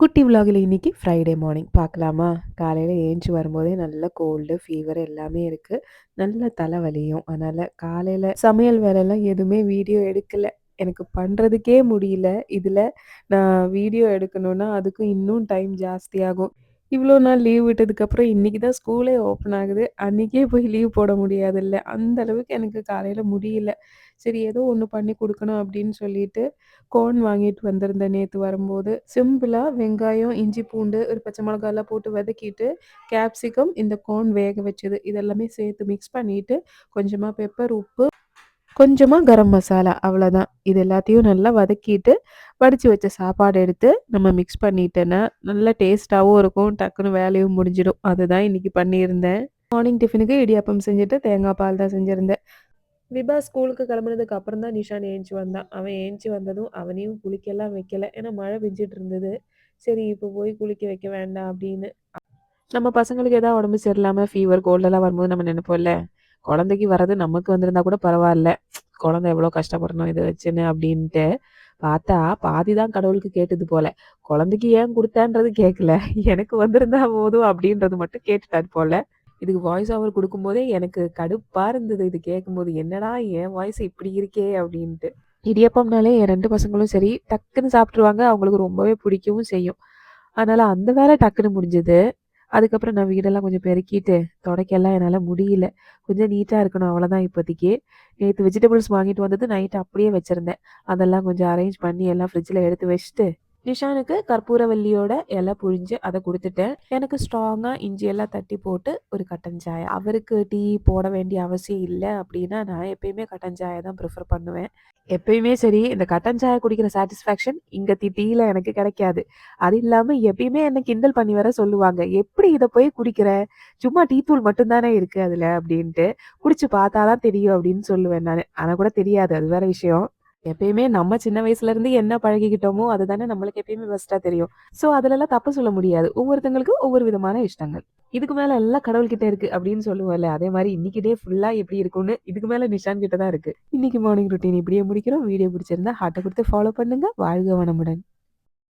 குட்டி விலாகில் இன்றைக்கி Friday morning பார்க்கலாமா? காலையில் ஏஞ்சி வரும்போதே நல்ல கோல்டு ஃபீவர் எல்லாமே இருக்குது நல்ல தலைவலியும். அதனால் காலையில் சமையல் வேலைலாம் எதுவுமே வீடியோ எடுக்கலை. எனக்கு பண்ணுறதுக்கே முடியல. இதில் நான் வீடியோ எடுக்கணுன்னா அதுக்கும் இன்னும் டைம் ஜாஸ்தியாகும். இவ்வளோ நாள் லீவ் விட்டதுக்கப்புறம் இன்றைக்கி தான் ஸ்கூலே ஓப்பன் ஆகுது. அன்றைக்கே போய் லீவ் போட முடியாதுல்ல. அந்த அளவுக்கு எனக்கு காலையில் முடியல. சரி ஏதோ ஒன்று பண்ணி கொடுக்கணும் அப்படின்னு சொல்லிட்டு கோன் வாங்கிட்டு வந்திருந்தேன் நேற்று வரும்போது. சிம்பிளாக வெங்காயம் இஞ்சி பூண்டு ஒரு பச்சை மிளகாலாம் போட்டு வதக்கிட்டு கேப்சிகம் இந்த கோன் வேக வச்சது. இதெல்லாமே சேர்த்து மிக்ஸ் பண்ணிவிட்டு கொஞ்சமாக பெப்பர் உப்பு கொஞ்சமாக கரம் மசாலா அவ்வளோதான் இது எல்லாத்தையும் நல்லா வதக்கிட்டு வடித்து வச்ச சாப்பாடு எடுத்து நம்ம மிக்ஸ் பண்ணிட்டேன்னா நல்லா டேஸ்ட்டாகவும் இருக்கும். டக்குன்னு வேலையும் முடிஞ்சிடும். அதுதான் இன்றைக்கி பண்ணியிருந்தேன். மார்னிங் டிஃபனுக்கு இடியாப்பம் செஞ்சுட்டு தேங்காய் பால் தான் செஞ்சுருந்தேன். விபா ஸ்கூலுக்கு கிளம்புனதுக்கு அப்புறம் தான் நிஷான் ஏஞ்சி வந்தான். அவன் ஏஞ்சி வந்ததும் அவனையும் குளிக்கெல்லாம் வைக்கல. ஏன்னா மழை பெஞ்சிட்டு இருந்தது. சரி இப்போ போய் குளிக்க வைக்க வேண்டாம் அப்படின்னு. நம்ம பசங்களுக்கு எதாவது உடம்பு சரியில்லாமல் ஃபீவர் கோல்டெல்லாம் வரும்போது நம்ம நினைப்போம்ல? குழந்தைக்கு வர்றது நமக்கு வந்திருந்தா கூட பரவாயில்ல. குழந்தை எவ்வளோ கஷ்டப்படணும் இதை வச்சுன்னு அப்படின்ட்டு பார்த்தா பாதி தான் கடவுளுக்கு கேட்டது போல. குழந்தைக்கு ஏன் கொடுத்தேன்றது கேட்கல எனக்கு வந்திருந்தா போதும் அப்படின்றது மட்டும் கேட்டுட்டாரு போல. இதுக்கு வாய்ஸ் ஓவர் கொடுக்கும்போதே எனக்கு கடுப்பாக இருந்தது. இது கேட்கும்போது என்னடா என் வாய்ஸ் இப்படி இருக்கே அப்படின்ட்டு. இடியப்பம்னாலே என் ரெண்டு பசங்களும் சரி டக்குன்னு சாப்பிட்ருவாங்க அவங்களுக்கு ரொம்பவே பிடிக்கவும் செய்யும். அதனால அந்த வேலை டக்குன்னு முடிஞ்சது. அதுக்கப்புறம் நான் வீடெல்லாம் கொஞ்சம் பெருக்கிட்டு தொடக்கெல்லாம் என்னால் முடியல. கொஞ்சம் நீட்டாக இருக்கணும் அவ்வளோதான் இப்போதைக்கு. நேற்று வெஜிடபிள்ஸ் வாங்கிட்டு வந்தது நைட்டு அப்படியே வச்சுருந்தேன். அதெல்லாம் கொஞ்சம் அரேஞ்ச் பண்ணி எல்லாம் ஃப்ரிட்ஜில் எடுத்து வச்சுட்டு நிஷானுக்கு கற்பூரவல்லியோட இலை புழிஞ்சு அதை கொடுத்துட்டேன். எனக்கு ஸ்ட்ராங்காக இஞ்சி எல்லாம் தட்டி போட்டு ஒரு கட்டன் சாய். அவருக்கு டீ போட வேண்டிய அவசியம் இல்லை அப்படின்னா நான் எப்பயுமே கட்டன் சாயை தான் ப்ரிஃபர் பண்ணுவேன். எப்பயுமே சரி இந்த கட்டன் சாயை குடிக்கிற சாட்டிஸ்ஃபேக்ஷன் இங்கே டீயில் எனக்கு கிடைக்காது. அது இல்லாமல் எப்பயுமே என்னை கிண்டல் பண்ணி வர சொல்லுவாங்க எப்படி இதை போய் குடிக்கிற? சும்மா டீ தூள் மட்டும்தானே இருக்குது அதில்? அப்படின்ட்டு. குடிச்சு பார்த்தாதான் தெரியும் அப்படின்னு சொல்லுவேன் நான். ஆனால் கூட தெரியாது அது வேற விஷயம். எப்பயுமே நம்ம சின்ன வயசுல இருந்து என்ன பழகிக்கிட்டோமோ அதுதானே நம்மளுக்கு எப்பயுமே பெஸ்டா தெரியும். சோ அதுலலாம் தப்பு சொல்ல முடியாது. ஒவ்வொருத்தங்களுக்கும் ஒவ்வொரு விதமான இஷ்டங்கள். இதுக்கு மேல எல்லாம் கடவுள்கிட்ட இருக்கு அப்படின்னு சொல்லுவோம்ல. அதே மாதிரி இன்னைக்கு டே ஃபுல்லா எப்படி இருக்கும்னு இதுக்கு மேல நிஷான் கிட்ட தான் இருக்கு. இன்னைக்கு மார்னிங் ருட்டீன் இப்படியே முடிக்கிறோம். வீடியோ பிடிச்சிருந்தா ஹார்ட்டை கொடுத்து ஃபாலோ பண்ணுங்க. வாழ்க வனமுடன்